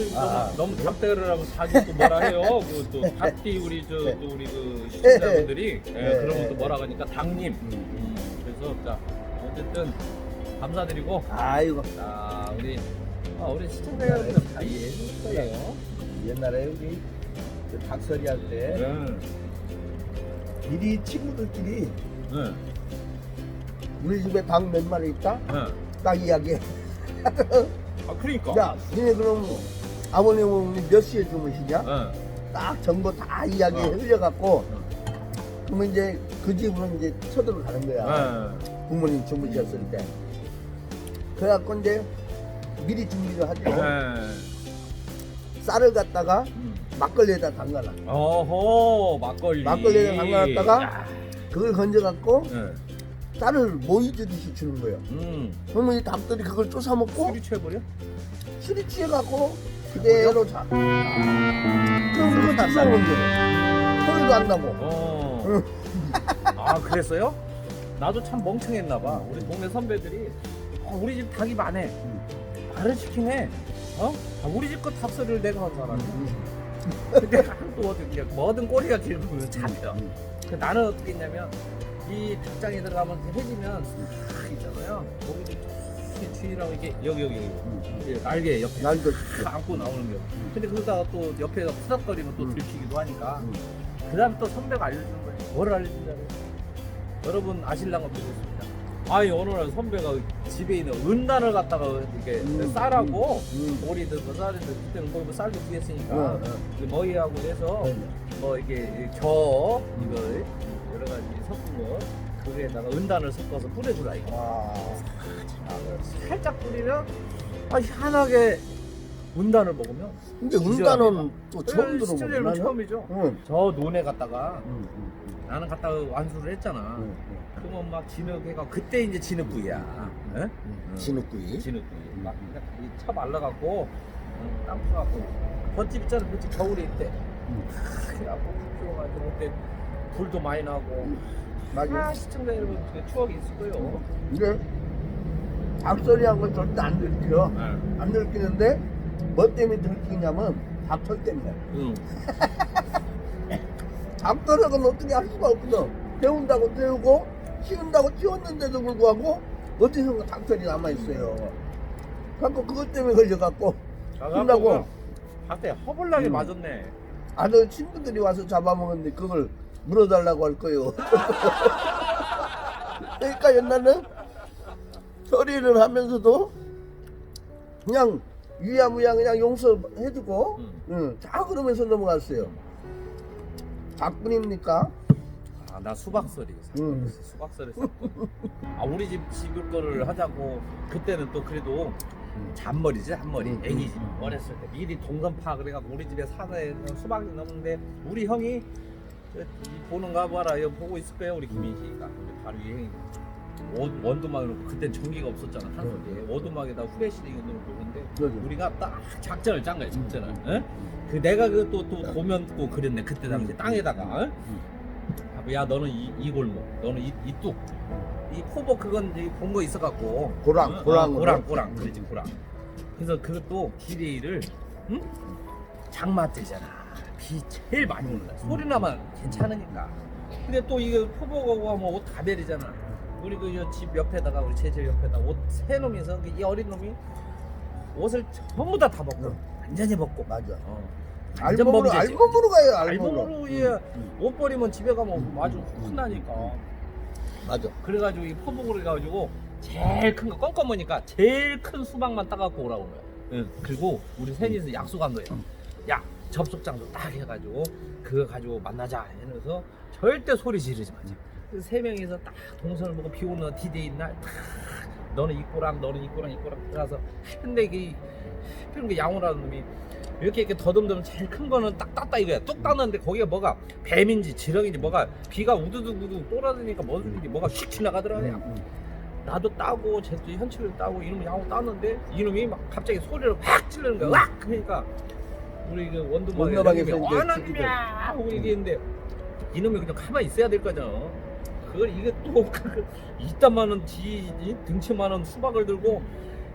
선생님 아. 너무 너무 답대를 하고 자주 또 뭐라 해요. 그또 답디 우리 저 네. 또 우리 그 시청자분들이 예, 네. 그러면 또 뭐라 하니까 당님. 음. 음, 그래서 자 어쨌든 감사드리고 아이고 자 우리 아, 우리 시청자 여러분들 다 이해해 줄 거예요. 옛날에 우리 그 닭서리 할때 네. 미리 친구들끼리 네. 우리 집에 닭 몇 마리 있다? 네. 딱 이야기해. 아 그러니까. 야, 니네 그럼 아버님 어머니 몇 시에 주무시냐? 네. 딱 정보 다 이야기 어. 흘려갖고 그러면 이제 그 집으로 이제 쳐들어가는 거야. 네. 부모님 주무셨을 때. 그래갖고 이제 미리 준비를 하죠. 네. 쌀을 갖다가 음. 막걸리에다 담가놔. 어허 막걸리. 막걸리에 담가놨다가 야. 그걸 건져갖고 네. 쌀을 모이 주듯이 주는 거예요. 음. 그러면 이 닭들이 그걸 쫓아 먹고 술이 취해버려? 술이 취해갖고 그대로 자. 그럼 그거 다쌀 건져. 소리도 안 나고. 어. 응. 아 그랬어요? 나도 참 멍청했나 봐. 우리 동네 선배들이 어, 우리 집 닭이 많네. 말을 시키네. 어? 아, 우리 집거 닭소리를 내가 한 사람. 근데 또 어떻게 뭐든 꼬리가 길면 잡혀. 그 나는 어떻게 했냐면 이 닭장에 들어가면 해지면 싹 있잖아요. 거기 좀 주인이랑 이렇게 여기 여기 여기 이렇게 날개 옆에 날도 탁 안고 나오는 거. 근데 그러다가 또 옆에서 푸덕거리면 또 음. 들키기도 하니까. 음. 그 다음에 또 선배가 알려주는 거예요. 뭘 알려준다고? 여러분 아실랑가 보겠습니다. 아니 어느 날 선배가 집에 있는 은단을 갖다가 이렇게 음, 쌀하고 음. 오리든 뭐 쌀이든 그때는 뭐 쌀도 구했으니까 어, 어. 그 머리하고 해서 네. 뭐 이게 겨 이거 여러 가지 섞은 거 거기에다가 은단을 섞어서 뿌려주라 이거. 아, 살짝 뿌리면 아 희한하게 은단을 먹으면 근데 운단은 또 처음 예, 시청자는 들어보네. 처음이죠. 응. 저 논에 갔다가 응, 응, 나는 갔다가 완수를 했잖아. 응, 그러면 막 진흙해가 그때 이제 진흙구이야. 응? 응. 응. 진흙구이. 진흙구이. 막차 말라갖고 응, 땅 파갖고 헛집 있잖아. 그집 겨울에 있대. 응. 그래갖고 키워가지고 그때 불도 많이 나고. 맞아. 아 시청자 여러분 그 추억이 있을 거예요. 근데 닭소리 한 건 절대 안 들켜. 응. 안 들키는데 뭐 때문에 들키냐면 닭털 때문에. 응. 닭털은 어떻게 할 수가 없거든. 배운다고 배우고 키운다고 키웠는데도 불구하고 어디선가 닭털이 남아있어요. 갖고 그것 때문에 걸려갖고 끝나고 한때 허벌나게 음. 맞았네. 아들 친구들이 와서 잡아먹었는데 그걸 물어달라고 할 거예요. 그러니까 옛날에 처리를 하면서도 그냥 유야무야 그냥 용서해주고 응. 응, 다 그러면서 넘어갔어요. 작분입니까? 아 나 수박 소리. 응. 수박 소리 샀고. 아 우리 집 집을 거를 하자고 그때는 또 그래도 잔머리지 잔머리 응, 애기지 응, 응. 어렸을 때 미리 동선 파악을 해갖고 우리 집에 사다에 수박이 넘는데 우리 형이 이 보는가 봐라. 이거 보고 있을 거예요? 우리 김인식이가. 우리 바로 이 형이 원- 원두막으로 그땐 전기가 없었잖아. 한국에 원두막에다 후레쉬링을 놓고 그런데 그러죠. 우리가 딱 작전을 짠 거야 작전을. 응? 그 내가 그또또 도면 고 그랬네 그때 당시 땅에다가. 응? 아, 야 너는 이, 이 골목 너는 이, 이뚝. 이 포복 그건 본 거 있어 갖고. 고랑, 응? 고랑으로. 어, 고랑 고랑. 그러지 고랑. 그래서 그것도 기레이를 응? 장마 때잖아 비 제일 많이 오는 날 소리 나면 괜찮으니까 근데 또 이게 포복하고 하면 옷다 베리잖아 우리 그 집 옆에다가 우리 제집 옆에다 옷세 놈이서 그이 어린 놈이 옷을 전부 다 다 벗고 응. 완전히 벗고 맞아. 어. 완전 알몸으로 범죄지. 알몸으로 가요. 알몸으로. 알몸으로 얘 옷 버리면 집에 가면 아주 혼나니까. 맞아. 그래가지고 이 포복으로 해가지고 제일 큰 거 껌껌하니까 제일 큰 수박만 따갖고 오라고 거야. 응. 그리고 우리 셋이서 약속한 거예요. 야 접속장도 딱 해가지고 그거 가지고 만나자. 이러면서 절대 소리 지르지 마자. 그세 명이서 딱 동선을 보고 비 오는 디데이 날 딱 너는 이 꼬랑 너는 이 꼬랑 이 꼬랑 들어가서 근데 이게 하필 그 양호라는 놈이 이렇게 이렇게 더듬더듬 제일 큰 거는 딱 땄다 이거야. 뚝 땄는데 거기에 뭐가 뱀인지 지렁인지 뭐가 비가 우두둑우두 또라드니까 뭔지 뭐가 휙 지나가더라 그냥. 응, 응. 나도 따고 쟤도 현치를 따고 이놈이 양호 따는데 이놈이 막 갑자기 소리를 확 지르는 거야. 왁! 그러니까 우리 그 원두막에 원두막에서 이놈이 이제 와나님이야 지키들. 하고 얘기했는데 이놈이 그냥 가만히 있어야 될 거잖아 그걸 이게 또 그, 이따만한 등치만한 수박을 들고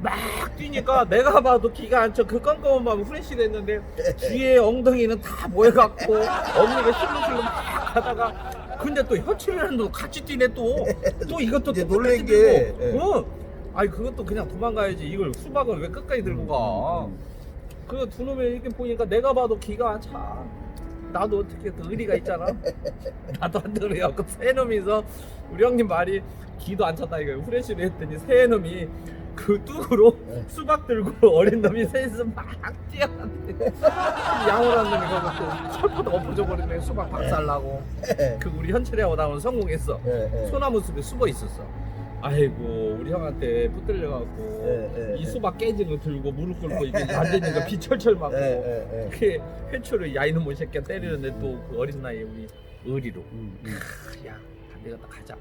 막 뛰니까 내가 봐도 기가 안 차. 그 깜깜한 밤에 후레쉬를 했는데 뒤에 엉덩이는 다 모여갖고 언니가 실룩실룩 막 가다가 근데 또 현출이라는 놈 같이 뛰네 또. 또 이것도 이제 또 놀란 게, 들고. 예. 어. 아니 그것도 그냥 도망가야지. 이걸 수박을 왜 끝까지 들고 가. 음. 그두 놈이 이렇게 보니까 내가 봐도 기가 안 차. 나도 어떻게 또 의리가 있잖아. 나도 안 들어요. 그새 놈이서 우리 형님 말이 기도 안 찼다 이거예요. 후레쉬를 했더니 새 놈이 그 뚝으로 네. 수박 들고 어린 놈이 셋이서 막 뛰어갔는데 양호란 놈이 또 철포도 엎어져 버리네 수박 박살나고 그 우리 현철이하고 나오면 성공했어. 예, 예. 소나무 숲에 숨어 있었어. 아이고 우리 형한테 붙들려갖고 예, 예, 이 예. 수박 깨진 거 들고 무릎 꿇고 이게 앉아있는 거 비철철 맞고 예, 예, 예. 그 회초를 야 이놈의 새끼야 때리는데 또 그 어린 나이에 우리 의리로 음, 음. 야 내가 딱 가자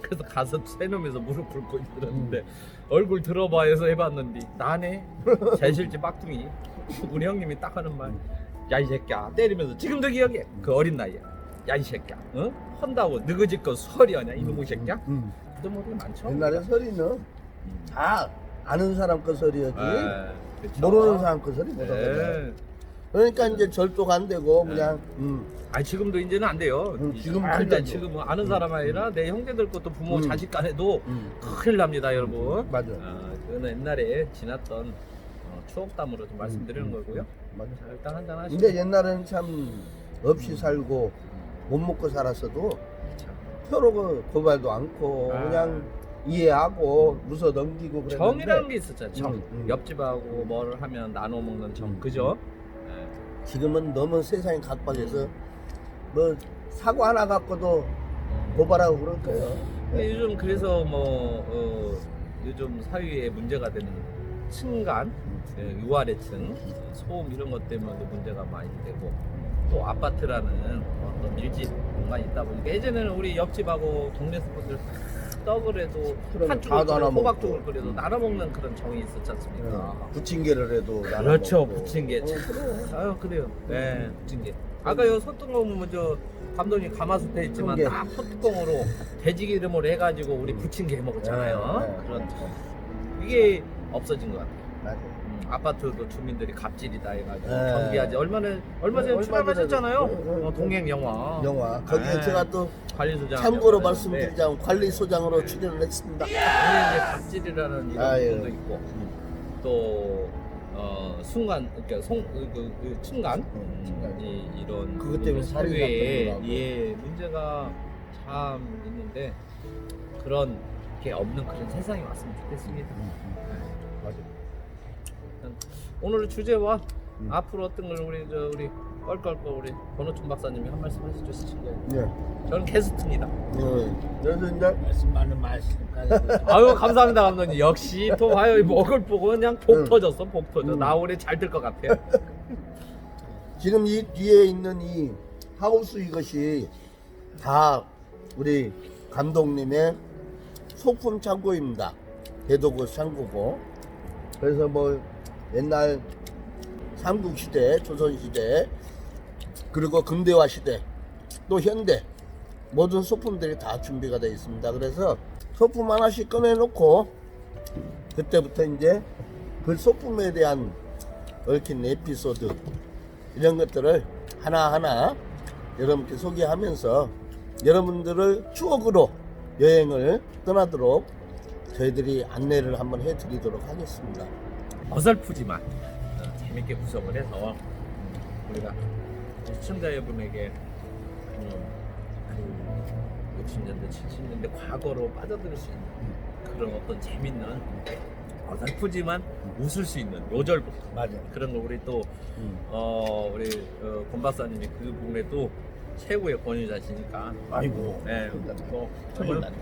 그래서 가서 새 놈에서 무릎 꿇고 있었는데 음. 얼굴 들어봐 해서 해봤는데 나네 제실지 빡둥이 우리 형님이 딱 하는 말 야 이 새끼야 때리면서 지금도 기억해 그 어린 나이에 야 이 새끼야 어? 헌다고 너그지 거 설이하냐 이놈의 새끼야 음. 모르게 많죠 옛날에 설이는 다 아는 사람 거 설이었지 예, 그쵸. 모르는 사람 거 설이 못 하거든. 예. 그러니까 이제 절도가 안 되고 네. 그냥 음. 아니 지금도 이제는 안 돼요. 음, 아, 큰일 일단. 지금은 아는 사람 아니라 내 형제들 것도 부모 음. 자식 간에도 음. 큰일 납니다, 여러분. 맞아. 아, 그거는 옛날에 지났던 어, 추억담으로 좀 말씀드리는 음, 거고요. 맞아. 자, 일단 한잔 하시고. 근데 옛날에는 참 없이 살고 못 먹고 살았어도 참, 서로 그 고발도 않고 아. 그냥 이해하고 무서 넘기고 그랬는데 정이라는 게 있었잖아요. 정. 음, 음. 옆집하고 뭘 하면 나눠 먹는 정. 음, 그죠? 지금은 너무 세상이 각박해서 뭐 사고 하나 갖고도 고발하고 그럴 거예요. 근데 요즘 그래서 뭐 어, 요즘 사회에 문제가 되는 층간, 예, 유아래층, 소음 이런 것 때문에 문제가 많이 되고 또 아파트라는 어떤 밀집 공간이 있다 보니까 예전에는 우리 옆집하고 동네 스포들 떡을 해도 그럼 한다 쪽을 끓여, 나눠 호박 먹고. 쪽을 끓여도 나눠 먹는 그런 정이 있었지 않습니까? 어, 부침개를 해도 나눠 그렇죠, 먹고. 부침개. 어, 그래. 아유 그래요. 네, 부침개. 아까 요 소뚜껑 먼저 감독님 가마솥에 있지만 소뚜껑. 딱 소뚜껑으로 돼지 기름으로 해가지고 우리 부침개 해 먹었잖아요. 네, 네, 그런 그렇죠. 이게 없어진 것 같아요. 맞아. 음, 아파트도 주민들이 갑질이다 해가지고 네. 경비하지 얼마나 얼마 전에 얼마 출연하셨잖아요. 전에, 네, 네, 어, 동행 영화. 영화 거기에 네. 제가 또 관리소장. 참고로 말씀드리자면 관리소장으로 출연을 했습니다. 거기에 이제 갑질이라는 이런 아유. 부분도 있고 또 어, 순간 그러니까 송, 그, 그, 그 층간 음, 음. 이, 이런 그것 때문에 살인 사회에 나고. 예 문제가 참 있는데 그런 게 없는 그런 세상이 왔으면 좋겠습니다. 맞아. 오늘 주제와 음. 앞으로 어떤 걸 우리 저 우리 껄껄껄 우리 권호춘 박사님이 한 말씀 친구. 네. 저는 게스트입니다. 어, 그래서 이제 말씀 많은 말씀까지 아유 감사합니다 감독님. 역시 또 봐요 먹을 보고 그냥 복 응. 터졌어 복 터져. 응. 나 올해 잘 될 것 같아요. 지금 이 뒤에 있는 이 하우스 이것이 다 우리 감독님의 소품 창고입니다. 대도구 창고고. 그래서 뭐 옛날 삼국 시대, 조선 시대, 그리고 근대화 시대, 또 현대 모든 소품들이 다 준비가 되어 있습니다. 그래서 소품 하나씩 꺼내놓고 그때부터 이제 그 소품에 대한 얽힌 에피소드 이런 것들을 하나하나 여러분께 소개하면서 여러분들을 추억으로 여행을 떠나도록 저희들이 안내를 한번 해드리도록 하겠습니다. 어설프지만 어, 재밌게 구성을 해서 음, 우리가 시청자 여러분에게 음, 한 60년대, 70년대 과거로 빠져들 수 있는 그런 어떤 재밌는 어설프지만 웃을 수 있는 요절부터 맞아. 그런 거 우리 또 음. 어, 우리 어, 권 박사님이 그 부분에 또 최고의 권위자시니까 아이고. 네, 또 큰일 정말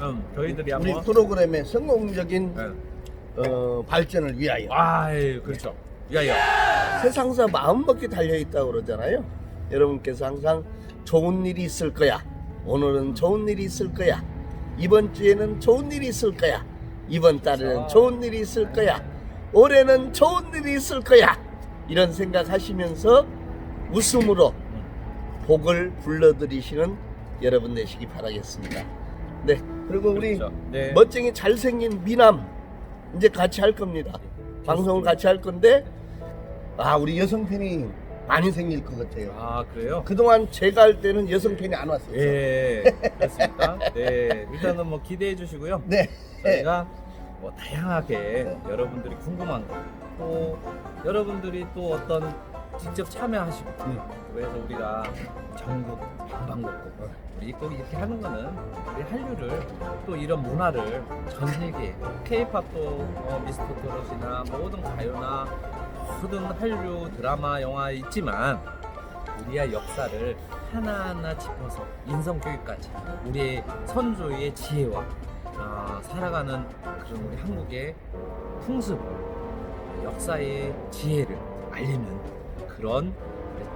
음, 저희들이 우리 한번 프로그램의 성공적인 네. 어, 발전을 위하여 아이 그렇죠 야야 세상사 마음먹기 달려있다고 그러잖아요. 여러분께서 항상 좋은 일이 있을 거야. 오늘은 좋은 일이 있을 거야. 이번 주에는 좋은 일이 있을 거야. 이번 달에는 좋은 일이 있을 거야. 올해는 좋은 일이 있을 거야. 이런 생각하시면서 웃음으로 복을 불러들이시는 여러분 되시기 바라겠습니다. 네. 그리고 우리 그렇죠. 네. 멋쟁이 잘생긴 미남 이제 같이 할 겁니다. 방송을 같이 할 건데 아 우리 여성 팬이 많이 생길 것 같아요. 아 그래요? 그동안 제가 할 때는 여성 팬이 안 왔어요. 예, 그렇습니까? 네, 일단은 뭐 기대해 주시고요. 네. 저희가 뭐 다양하게 여러분들이 궁금한 거, 또 여러분들이 또 어떤 직접 참여하시고, 네. 그래서 우리가 전국 방방곡곡 꼭 이렇게 하는 거는 우리 한류를 또 이런 문화를 전 세계 K-팝도 어, 미스터 트롯이나 모든 가요나 모든 한류 드라마 영화 있지만 우리의 역사를 하나하나 짚어서 인성교육까지 우리의 선조의 지혜와 아, 살아가는 그런 우리 한국의 풍습, 역사의 지혜를 알리는 그런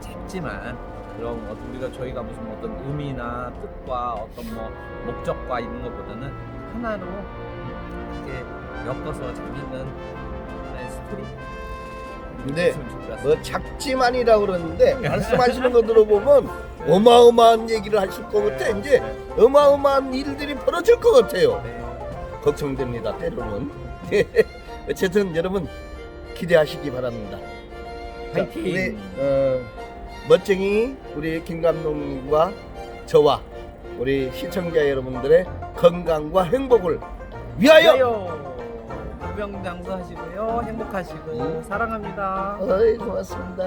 짧지만 그런 우리가 저희가 무슨 어떤 의미나 뜻과 어떤 뭐 목적과 있는 것보다는 하나로 이렇게 엮어서 재밌는 하나의 스토리 네. 것 같습니다. 뭐 작지만이라고 그러는데 말씀하시는 거 들어보면 어마어마한 얘기를 하실 것 같아. 이제 어마어마한 일들이 벌어질 것 같아요. 네. 걱정됩니다. 때로는. 어쨌든 여러분 기대하시기 바랍니다. 자, 파이팅! 우리 어, 멋쟁이 우리 김 감독님과 저와 우리 시청자 여러분들의 건강과 행복을 위하여. 위하여 무병장수 하시고요 행복하시고 음. 사랑합니다. 어이 고맙습니다.